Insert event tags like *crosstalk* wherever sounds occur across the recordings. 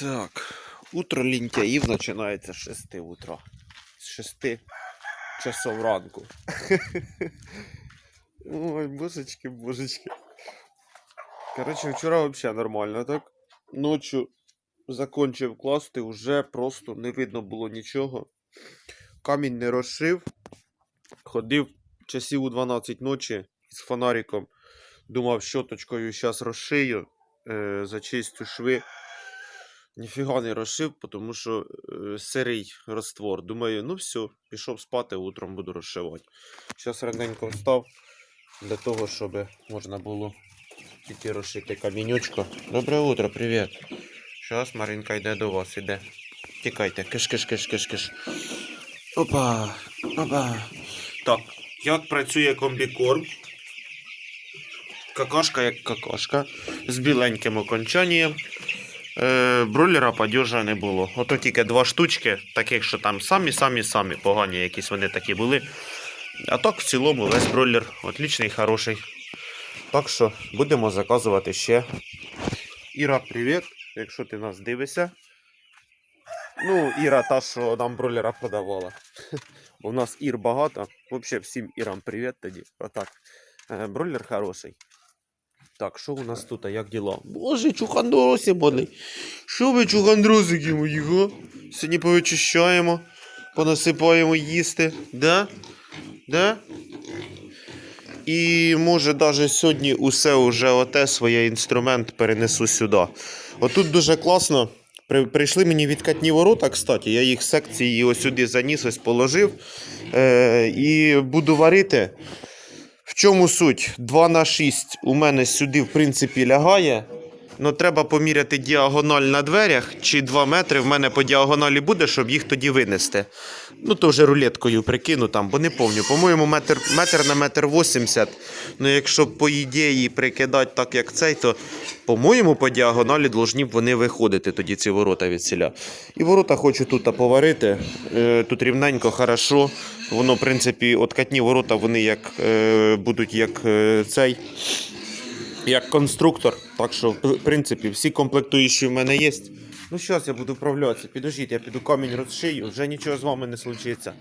Так, утро лінтяїв починається з 6 утра. З 6 часов ранку. *laughs* Ой, божечки, божечки. Коротше, вчора взагалі нормально, так? Ночі закончив класти, вже просто не видно було нічого. Камінь не розшив. Ходив часів у 12 ночі з фонариком. Думав, щоточкою зараз розшию, е, зачистю шви. Ніфіга не розшив, тому що е, сирий раствор. Думаю, ну все, пішов спати, утром буду розшивати. Зараз раненько встав для того, щоб можна було піти розшити камінючко. Добре утро, привіт. Зараз Маринка йде до вас, іде. Тікайте, киш киш киш киш киш Опа, опа. Так, як працює комбікорм? Какашка як какашка. З біленьким окончанням. Е, бройлера падежа не було. Ото тільки два штучки, таких, що там самі-самі-самі погані якісь вони такі були. А так в цілому весь бройлер отличний, хороший. Так що будемо заказувати ще. Іра, привіт, якщо ти нас дивишся. Ну, Іра та, що нам бройлера продавала. В *laughs* нас ір багато. Взагалі всім ірам привіт тоді. Отак. Е, Бройлер хороший. Так, що у нас тут, а як діла? Боже, чухандросі болить. Що ви чухандросики мої, га? Сьогодні повичищаємо, понасипаємо їсти. Да? Да? І може навіть сьогодні усе уже оте своє інструмент перенесу сюди. Отут дуже класно. При- Прийшли мені відкатні ворота, кстати, я їх секції ось сюди заніс, ось положив. Е, і буду варити. Чому суть? 2 на 6 у мене сюди, в принципі, лягає. Ну, треба поміряти діагональ на дверях, чи 2 метри в мене по діагоналі буде, щоб їх тоді винести. Ну, то вже рулеткою прикину там, бо не пам'ятаю. По-моєму, метр, метр на метр 80. Ну, якщо по ідеї прикидати так, як цей, то, по-моєму, по діагоналі должні б вони виходити тоді ці ворота від селя. І ворота хочу тут поварити. Е, тут рівненько, хорошо. Воно, в принципі, откатні ворота, вони як е, будуть як е, цей. Як конструктор. Так що, в принципі, всі комплектуючі в мене є. Ну, зараз я буду вправлятися. Підождіть, я піду камінь розшию, вже нічого з вами не случиться.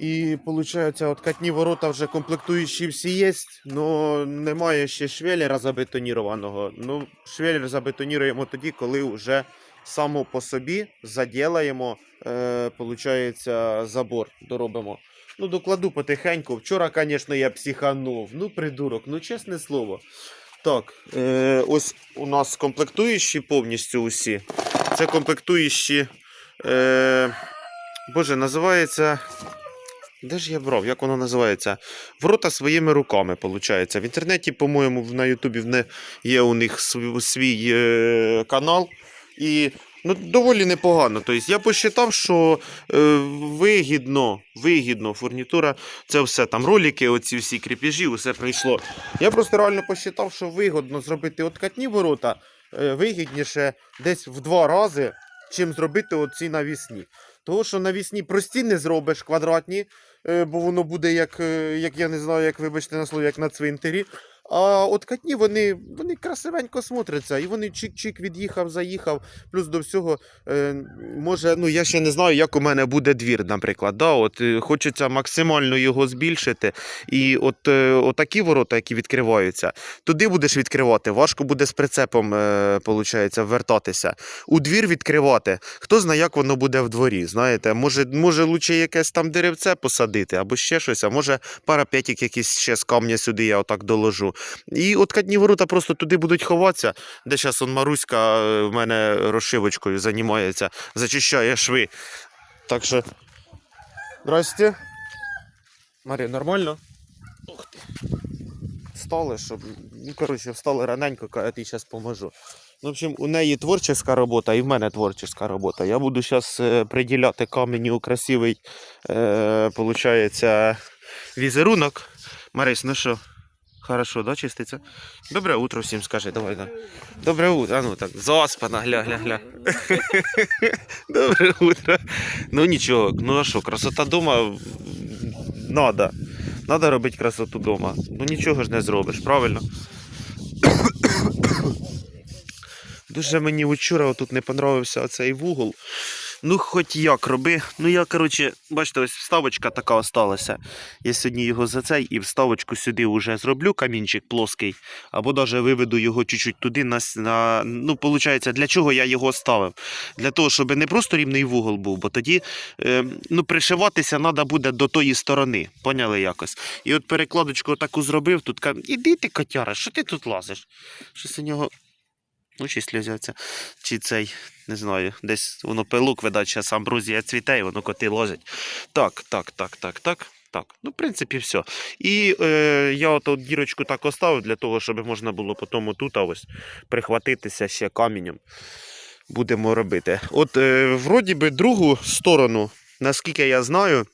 І виходить, откатні ворота вже комплектуючі всі є, але немає ще швеллера забетонірованого. Ну, швеллер забетоніруємо тоді, коли вже само по собі заділаємо, е, забор доробимо. Ну, докладу потихеньку. Вчора, звісно, я психанув. Ну, придурок, ну чесне слово. Так, е, ось у нас комплектуючі повністю усі. Це комплектуючі. Е, Боже, називається. Де ж я брав? Як воно називається? Ворота своїми руками, виходить. В інтернеті, по-моєму, на Ютубі є у них свій, е, канал. І ну, доволі непогано. Тобто я посчитав, що е, вигідно, вигідно фурнітура, це все там ролики, оці всі кріпежі, усе прийшло. Я просто реально посчитав, що вигідно зробити откатні ворота е, вигідніше десь в два рази, чим зробити оці навісні. Того, що навісні прості не зробиш квадратні, е, бо воно буде як, е, як я не знаю, як вибачте на слово, як на цвинтарі. А от катні вони, вони красивенько смотряться, і вони чик-чик від'їхав, заїхав. Плюс до всього, е, може, ну я ще не знаю, як у мене буде двір, наприклад. Да? От, е, хочеться максимально його збільшити. І от е, отакі ворота, які відкриваються, туди будеш відкривати, важко буде з прицепом е, вертатися. У двір відкривати. Хто знає, як воно буде в дворі. Знаєте, може, може лучше якесь там деревце посадити або ще щось, а може парапетик якийсь ще з камня сюди я отак доложу. І от кадні ворота просто туди будуть ховатися, де зараз он Маруська е, в мене розшивочкою займається, зачищає шви. Так що. Здрасте. Марія, нормально? Ух ти. Встали, щоб. Ну, коротше, встали раненько, я тобі зараз поможу. Ну, в общем, у неї творча робота, і в мене творча робота. Я буду зараз приділяти каменю красивий, е, візерунок. Марись, ну що? Хорошо, да, чиститься? Добре утро всім скажи, давай, да. Добре утро, а ну так, заспана, гля, гля, гля. *laughs* Добре утро. Ну нічого, ну а що, красота дома надо. Надо робити красоту дома. Ну нічого ж не зробиш, правильно? *coughs* Дуже мені вчора тут не понравився оцей вугол. Ну, хоч як роби. Ну, я, коротше, бачите, ось вставочка така осталася. Я сьогодні його за цей і вставочку сюди вже зроблю, камінчик плоский, або навіть виведу його чуть-чуть туди. На, на, ну, виходить, для чого я його ставив? Для того, щоб не просто рівний вугол був, бо тоді е, ну, пришиватися треба буде до тої сторони. Поняли якось? І от перекладочку таку зробив, тут ка- іди ти, котяра, що ти тут лазиш? Щось у нього очі сльозяться. Чи цей, не знаю, десь воно пилок видать, зараз амброзія цвіте, і воно коти лозять. Так, так, так, так, так. Так, ну, в принципі, все. І е, я от, дірочку так оставив для того, щоб можна було потім тут ось прихватитися ще каменем. Будемо робити. От, е, вроді би, другу сторону, наскільки я знаю,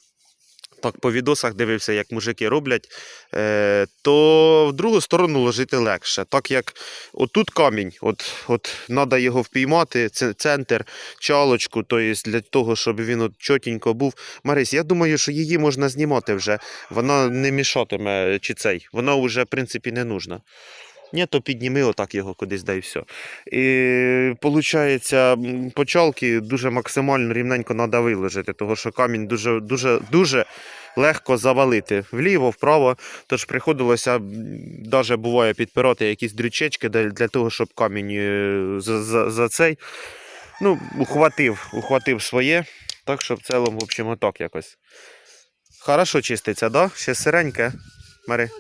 так по відосах дивився, як мужики роблять, е, то в другу сторону ложити легше. Так як отут камінь, от, от треба його впіймати, це центр, чалочку, то є для того, щоб він от чотенько був. Марись, я думаю, що її можна знімати вже. Вона не мішатиме чи цей. Вона вже, в принципі, не нужна. Ні, то підніми отак його кудись, да і все. І виходить, почалки дуже максимально рівненько треба виложити, тому що камінь дуже, дуже, дуже легко завалити вліво, вправо. Тож приходилося навіть буває підпирати якісь дрючечки для, для того, щоб камінь е, за, за, за цей ну, ухватив, ухватив своє. Так що в цілому, в общем, отак якось. Хорошо чиститься, да? Ще сиреньке. Мари.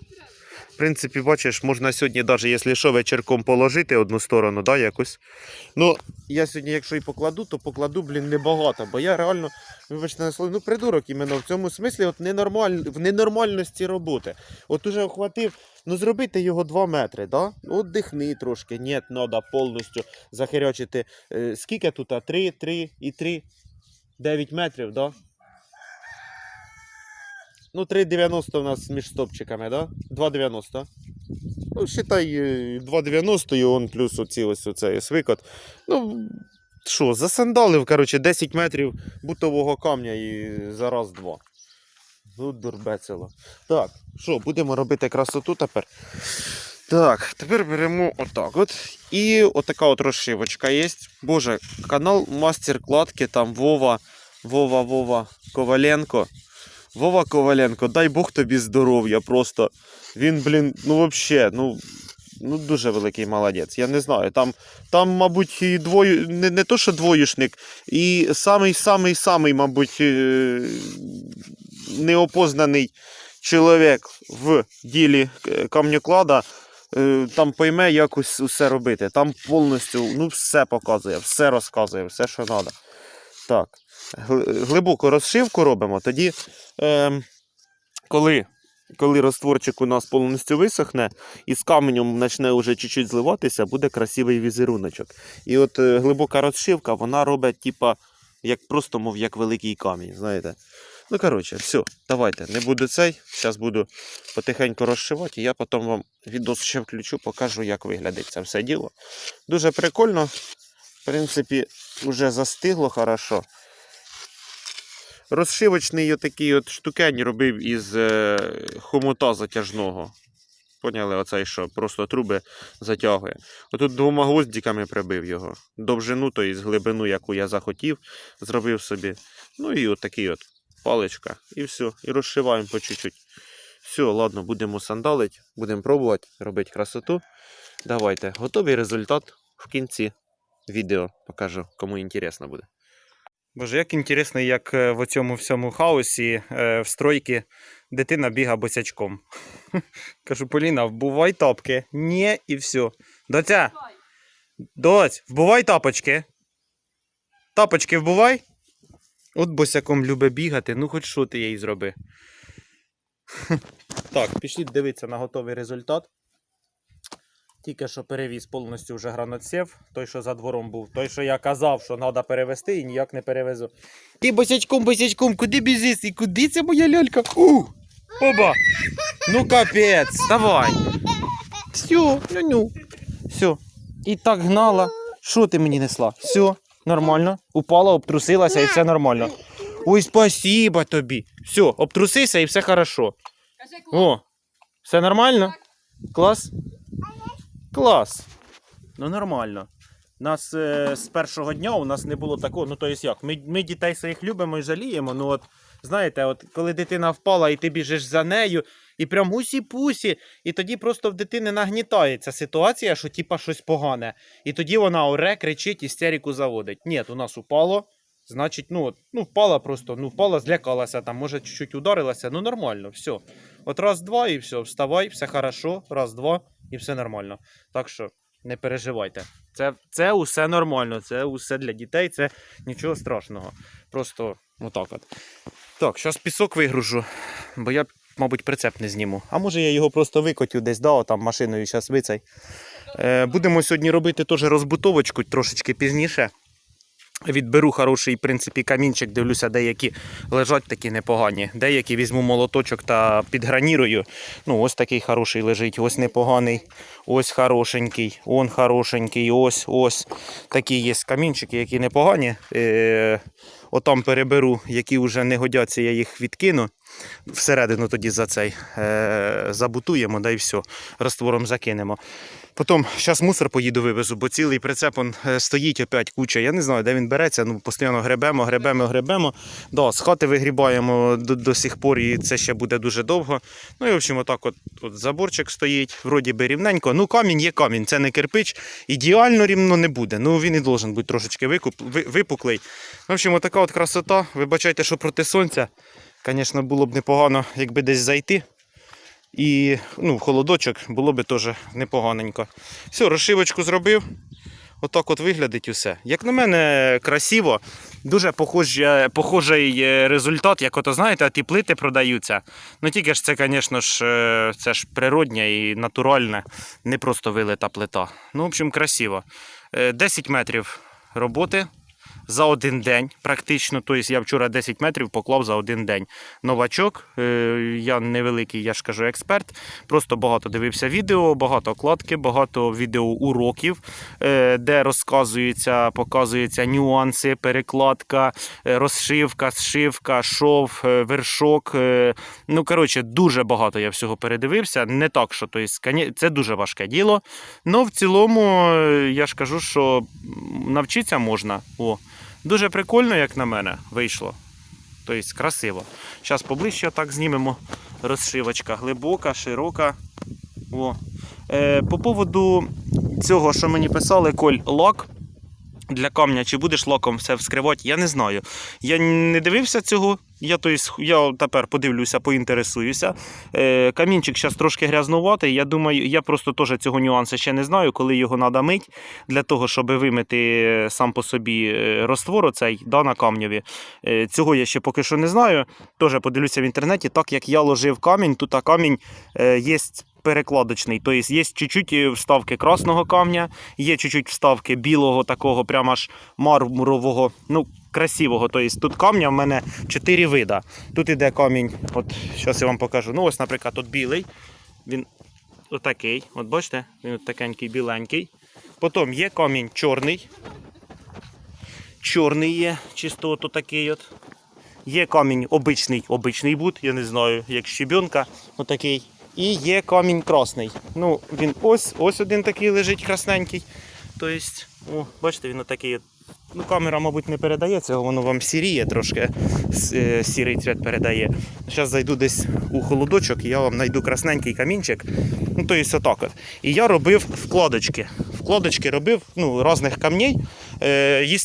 В принципі, бачиш, можна сьогодні, навіть якщо що, вечірком положити одну сторону, да, якось. Ну, я сьогодні, якщо і покладу, то покладу, блін, небагато, бо я реально, вибачте на ну придурок іменно в цьому смислі, от ненормаль... в ненормальності роботи. От уже охватив, ну зробити його 2 метри, да? От дихни трошки. Ні, треба повністю захерячити. Е, скільки тут? 3, 3 і 3? 9 метрів, да? Ну, 3,90 у нас між стопчиками, да? 2,90. Ну, считай, е, 2,90 і он плюс оці ось оцей свикот. Ну, що, засандалив, коротше, 10 метрів бутового камня і зараз два. Ну, дурбецело. Так, що, будемо робити красоту тепер. Так, тепер беремо отак от. І отака от розшивочка є. Боже, канал Мастер Кладки, там Вова, Вова, Вова Коваленко. Вова Коваленко, дай Бог тобі здоров'я просто. Він, блін, ну вообще, ну, ну дуже великий молодець. Я не знаю. Там, там мабуть, і двою, не, не то, що двоюшник, і самий-самий-самий, мабуть, е, неопознаний чоловік в ділі е, камнеклада. е, Там пойме якось усе робити. Там повністю ну, все показує, все розказує, все, що треба. Так. Глибоку розшивку робимо. Тоді, ем, коли, коли розтворчик у нас повністю висохне і з каменем почне вже чуть-чуть зливатися, буде красивий візеруночок. І от е, глибока розшивка, вона робить, типа, як просто, мов як великий камінь, знаєте. Ну, коротше, все, давайте, не буду цей. Зараз буду потихеньку розшивати, і я потім вам відос ще включу, покажу, як виглядить це все діло. Дуже прикольно. В принципі, вже застигло хорошо. Розшивочний отакий от штукень робив із е, хомута затяжного. Поняли, оцей що, просто труби затягує. Отут двома гвоздиками прибив його. Довжину, то із глибину, яку я захотів, зробив собі. Ну і отакий от паличка. І все. І розшиваємо по чуть-чуть. Все, ладно, будемо сандалити, будемо пробувати робити красоту. Давайте. Готовий результат в кінці відео покажу, кому інтересно буде. Боже, як інтересно, як е, в цьому всьому хаосі е, в стройки дитина біга босячком. *laughs* Кажу, Поліна, вбувай тапки. Ні, і все. Доця, доць, вбувай тапочки. Тапочки вбувай. От босяком любить бігати, ну хоч що ти їй зроби. *laughs* Так, пішліть дивитися на готовий результат. Тільки що перевіз повністю вже граноцев, той, що за двором був, той, що я казав, що треба перевезти і ніяк не перевезу. Ти босячком, босячком, куди біжиш? І куди це моя лялька? У! Оба! Ну капець, давай. Все, ню-ню. Все. І так гнала. Що ти мені несла? Все, нормально. Упала, обтрусилася і все нормально. Ой, спасибо тобі. Все, обтрусися і все хорошо. О, все нормально? Клас? Клас. Ну нормально. нас е, з першого дня у нас не було такого. Ну, то есть як, ми, ми дітей своїх любимо і жаліємо. Ну, от, знаєте, от коли дитина впала і ти біжиш за нею, і прям усі-пусі, і тоді просто в дитини нагнітається ситуація, що типа щось погане. І тоді вона оре, кричить, істерику заводить. Ні, у нас упало. Значить, ну, ну впала просто, ну впала, злякалася, там, може, чуть-чуть ударилася, ну нормально, все. От раз-два і все, вставай, все хорошо, раз-два і все нормально. Так що не переживайте. Це, це усе нормально, це усе для дітей, це нічого страшного. Просто отак от. Так, зараз пісок вигружу, бо я, мабуть, прицеп не зніму. А може я його просто викотю десь, да, там машиною зараз вицей. Е, будемо сьогодні робити теж розбутовочку трошечки пізніше. Відберу хороший, в принципі, камінчик, дивлюся, деякі лежать такі непогані. Деякі візьму молоточок та підгранірую. Ну, ось такий хороший лежить, ось непоганий, ось хорошенький, он хорошенький, ось, ось. Такі є камінчики, які непогані. Е, отам переберу, які вже не годяться, я їх відкину. Всередину тоді за цей е, забутуємо, да і все. Раствором закинемо. Потім зараз мусор поїду вивезу, бо цілий прицеп он, е, стоїть опять куча. Я не знаю, де він береться. Ну, постійно гребемо, гребемо, гребемо. Да, з хати вигрібаємо до, до сих пор, і це ще буде дуже довго. Ну і в общем, отак от, от заборчик стоїть, вроді би рівненько. Ну, камінь є камінь, це не кирпич. Ідеально рівно не буде. Ну він і должен бути трошечки викуп, ви- випуклий. В общем, отака от красота. Вибачайте, що проти сонця. Звісно, було б непогано, якби десь зайти. І ну, холодочок було б теж непоганенько. Все, розшивочку зробив. Отак от виглядить усе. Як на мене, красиво, дуже похожі, похожий е, результат, як ото знаєте, ті плити продаються. Ну тільки ж це, звісно ж, е, це ж природня і натуральне, не просто вилита плита. Ну, в общем, красиво. Е, 10 метрів роботи за один день, практично. Тобто я вчора 10 метрів поклав за один день. Новачок, е, я невеликий, я ж кажу, експерт. Просто багато дивився відео, багато окладки, багато відеоуроків, е, де розказуються, показуються нюанси, перекладка, е, розшивка, зшивка, шов, вершок. Ну, коротше, дуже багато я всього передивився. Не так, що тобто, це дуже важке діло. Ну, в цілому, я ж кажу, що навчитися можна. О, дуже прикольно, як на мене, вийшло. Тобто красиво. Зараз поближче так знімемо. Розшивочка глибока, широка. О. Е, по поводу цього, що мені писали, Коль, лак для камня, чи будеш лаком все вскривати, я не знаю. Я не дивився цього. Я, то есть, я тепер подивлюся, поінтересуюся. Е, камінчик зараз трошки грязнуватий. Я думаю, я просто теж цього нюансу ще не знаю, коли його треба мити, для того, щоб вимити сам по собі е, роствор оцей да, на камневі. Е, цього я ще поки що не знаю. Теж подивлюся в інтернеті. Так як я ложив камінь, тут а камінь е, є перекладочний. Тобто є чуть-чуть е, вставки красного камня, є чуть-чуть вставки білого, такого прямо аж мармурового. Ну, красивого. Тобто тут камня в мене 4 вида. Тут іде камінь, от зараз я вам покажу. Ну, ось, наприклад, тут білий. Він отакий. От бачите, він от такенький, біленький. Потім є камінь чорний. Чорний є, чисто от такий от. Є камінь обичний, обичний бут, я не знаю, як щебенка, отакий. І є камінь красний. Ну, він ось, ось один такий лежить красненький. Тобто, о, бачите, він отакий. Ну, камера, мабуть, не передає цього, воно вам сіріє трошки, е, сірий цвіт передає. Зараз зайду десь у холодочок і я вам знайду красненький камінчик. Ну, то є отак от. І я робив вкладочки. Вкладочки робив ну, різних камней. Е,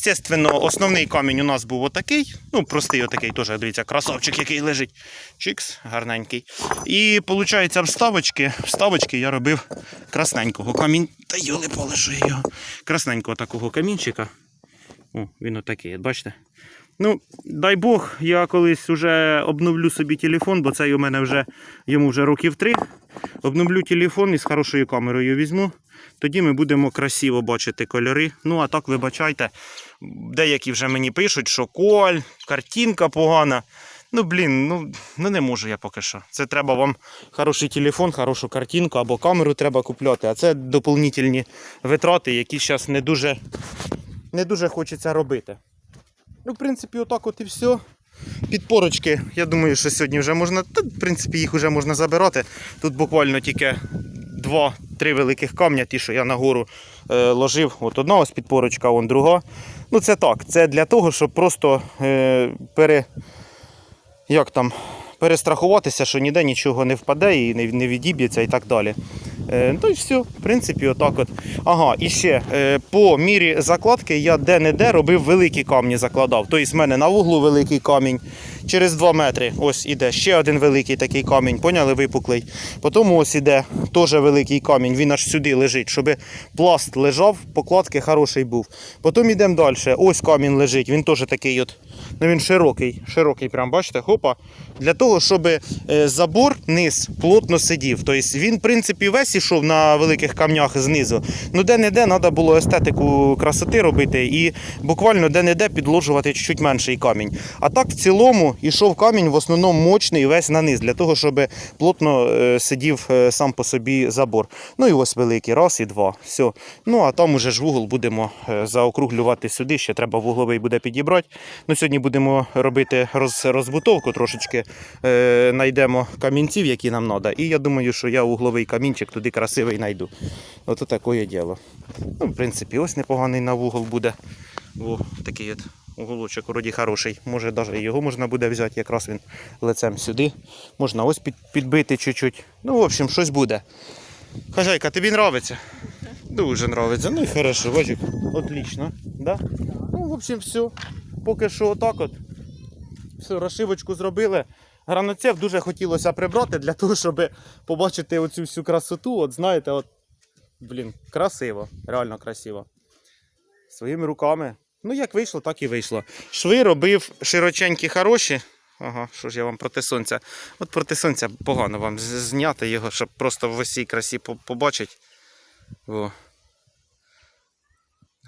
основний камінь у нас був отакий. Ну, простий отакий, теж, дивіться, красавчик, який лежить. Чикс, гарненький. І виходить, вставочки. Вставочки я робив красненького камінь. Та йоли я його. Красненького такого камінчика. О, він отакий, от бачите? Ну, дай Бог, я колись вже обновлю собі телефон, бо цей у мене вже йому вже років три. Обновлю телефон і з хорошою камерою візьму. Тоді ми будемо красиво бачити кольори. Ну, а так, вибачайте, деякі вже мені пишуть, що коль, картинка погана. Ну, блін, ну, ну не можу я поки що. Це треба вам хороший телефон, хорошу картинку або камеру треба купляти. А це доповнительні витрати, які зараз не дуже, не дуже хочеться робити. Ну, в принципі, отак от і все. Підпорочки, я думаю, що сьогодні вже можна. Та, в принципі, їх вже можна забирати. Тут буквально тільки два-три великих камня, ті, що я нагору е, ложив. От одна ось підпорочка, вон друга. Ну це так, це для того, щоб просто е, пере, як там, перестрахуватися, що ніде нічого не впаде і не, відіб'ється і так далі. Е, ну і все, в принципі, отак от. Ага, і ще е, по мірі закладки я де-не-де робив великі камні закладав. Тобто в мене на вуглу великий камінь, через 2 метри ось іде ще один великий такий камінь, поняли, випуклий. Потім ось іде теж великий камінь, він аж сюди лежить, щоб пласт лежав, покладки хороший був. Потім йдемо далі. Ось камінь лежить, він теж такий от. Ну він широкий, широкий, прям бачите, хопа. Для того, щоб е, забор низ плотно сидів. Тобто він, в принципі, весь ішов на великих камнях знизу. Ну де-не-де треба було естетику красоти робити і буквально де-не-де підложувати чуть-чуть менший камінь. А так в цілому ішов камінь в основному мощний весь на низ, для того, щоб плотно е, сидів е, сам по собі забор. Ну і ось великий, раз і два. Все. Ну а там уже ж вугол будемо заокруглювати сюди. Ще треба вугловий буде підібрати. Ну, сьогодні будемо робити роз, розбутовку трошечки. Е, найдемо камінців, які нам треба. І я думаю, що я угловий камінчик туди красивий знайду. Ото таке діло. Ну, в принципі, ось непоганий на вугол буде. О, такий от уголочок вроді хороший. Може, навіть його можна буде взяти, якраз він лицем сюди. Можна ось під, підбити чуть-чуть. Ну, в общем, щось буде. Хазяйка, тобі нравиться? *laughs* Дуже нравиться. Ну і хорошо, бачик. Отлично. Да? В общем, все. Поки що отак от. Все, розшивочку зробили. Граноцев дуже хотілося прибрати для того, щоб побачити оцю всю красоту. От знаєте, от, блін, красиво, реально красиво. Своїми руками. Ну, як вийшло, так і вийшло. Шви робив широченькі, хороші. Ага, що ж я вам проти сонця. От проти сонця погано вам зняти його, щоб просто в усій красі по- побачити.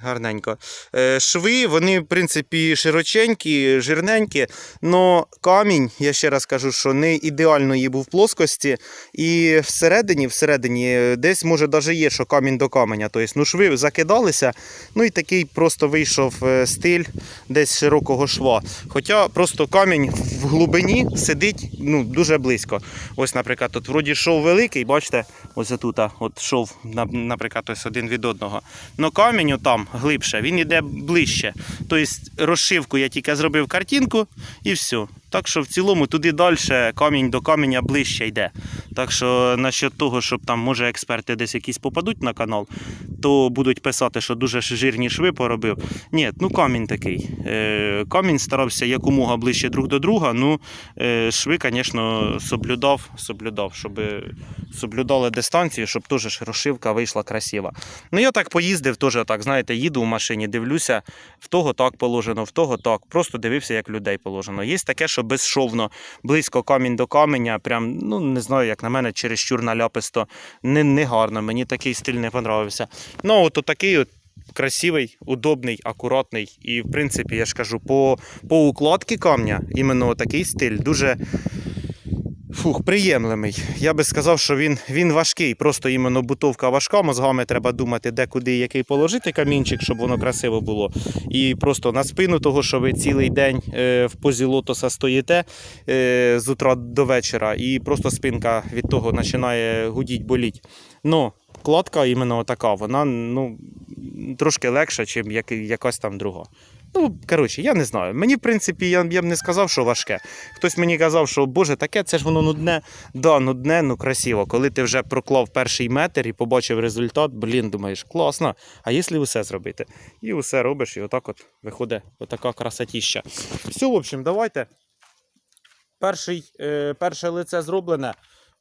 Гарненько. Е, Шви, вони, в принципі, широченькі, жирненькі, але камінь, я ще раз кажу, що не ідеальної був плоскості. І всередині, всередині, е, десь може навіть є, що камінь до каменя. Тобто, ну, шви закидалися, ну і такий просто вийшов е, стиль десь широкого шва. Хоча просто камінь в глибині сидить ну, дуже близько. Ось, наприклад, тут вроді шов великий, бачите, ось тут, от шов, наприклад, ось один від одного. Но камінь там глибше, він йде ближче. Тобто розшивку я тільки зробив картинку і все. Так що в цілому туди далі камінь до каменя ближче йде. Так що насчет того, щоб там, може, експерти десь якісь попадуть на канал, то будуть писати, що дуже жирні шви поробив. Ні, ну камінь такий. Е, камінь старався якомога ближче друг до друга. Ну, е, шви, звісно, соблюдав, соблюдав, щоб соблюдали дистанцію, щоб теж розшивка вийшла красива. Ну, я так поїздив, теж так, знаєте, їду в машині, дивлюся, в того так положено, в того так. Просто дивився, як людей положено. Є таке, що безшовно, близько камінь до каменя, прям, ну не знаю, як на мене, чересчур наляписто. Не, не гарно, мені такий стиль не понравився. Ну, от такий от. Красивий, удобний, акуратний. І, в принципі, я ж кажу, по, по укладці камня іменно такий стиль дуже Фух, приємлемий. Я би сказав, що він, він важкий. Просто іменно бутовка важка. Мозгами треба думати, де куди який положити камінчик, щоб воно красиво було. І просто на спину того, що ви цілий день е, в позі лотоса стоїте е, з утра до вечора, і просто спинка від того починає гудіть, боліть. Ну, кладка іменно така, вона ну, трошки легша, ніж якась там друга. Ну, коротше, я не знаю. Мені, в принципі, я, я б не сказав, що важке. Хтось мені казав, що Боже, таке, це ж воно нудне. Да, нудне, ну красиво. Коли ти вже проклав перший метр і побачив результат, блін, думаєш, класно. А якщо усе зробити? І усе робиш, і отак от виходить отака красотіща. Все, в общем, давайте. Перший, е, перше лице зроблене.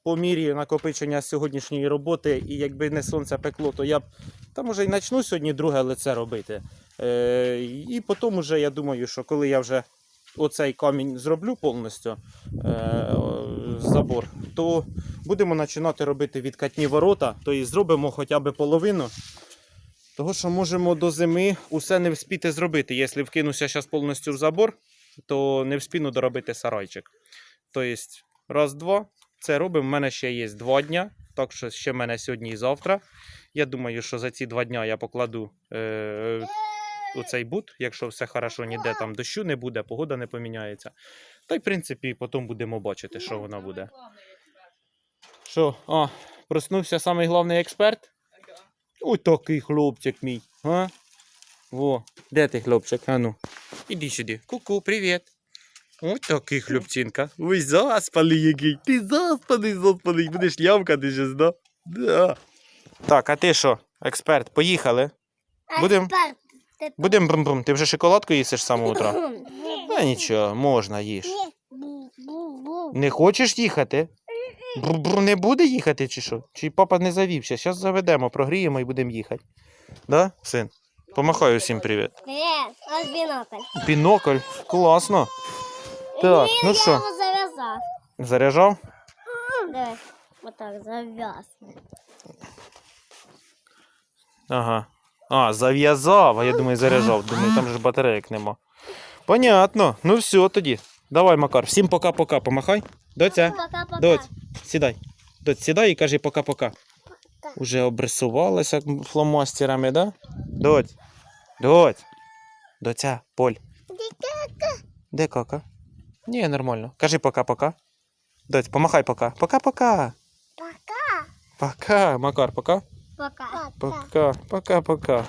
По мірі накопичення сьогоднішньої роботи, і якби не сонце пекло, то я б та може й почну сьогодні друге лице робити. Е, і потім уже я думаю, що коли я вже оцей камінь зроблю повністю е, забор, то будемо починати робити відкатні ворота, тобто зробимо хоча б половину. Того, що можемо до зими усе не вспіти зробити. Якщо вкинуся зараз повністю в забор, то не вспіну доробити сарайчик. Тобто, раз, два. Це робимо. У мене ще є два дня, так що ще в мене сьогодні і завтра. Я думаю, що за ці два дня я покладу е, у цей бут, якщо все хорошо, ніде там дощу не буде, погода не поміняється. Та й в принципі потім будемо бачити, що вона буде. Що? А, Проснувся самий головний експерт? Ой, такий хлопчик мій. А? Во, де ти, хлопчик? А ну. Іди сюди. Ку-ку, привіт. Ось такий хлопчинка. Ой, заспаний який. Ти заспаний, заспаний. Будеш лямкати щас, да? Да. Так, а ти що, експерт, поїхали? Будем- Експерт, Будем брум-брум. Ти вже шоколадку їсиш з самого утра? Та нічого, можна їж. Не хочеш їхати? Бру-бру не буде їхати чи що? Чи папа не завівся? Зараз заведемо, прогріємо і будемо їхати. Да, син? Помахай усім привіт. Привіт, ось бінокль. Бінокль, класно. Так, Ні, ну я що, його зав'язав. заряджав? Дивись, отак зав'яз. Ага. А, зав'язав, а я думаю, заряджав. Думаю, там же ж нема. Понятно. Ну все тоді. Давай, Макар, всім пока-пока. Помахай. Доця. Пока-пока. Доць, сідай. Доць, сідай і кажи пока-пока. Уже обрисувалася фломастерами, да? Доць. Доць. Доця, Поль. Де кака? Ні, нормально. Кажи пока-пока. Дать, помахай пока. Пока-пока. Пока. Пока, Макар, пока. Пока. Пока, пока-пока.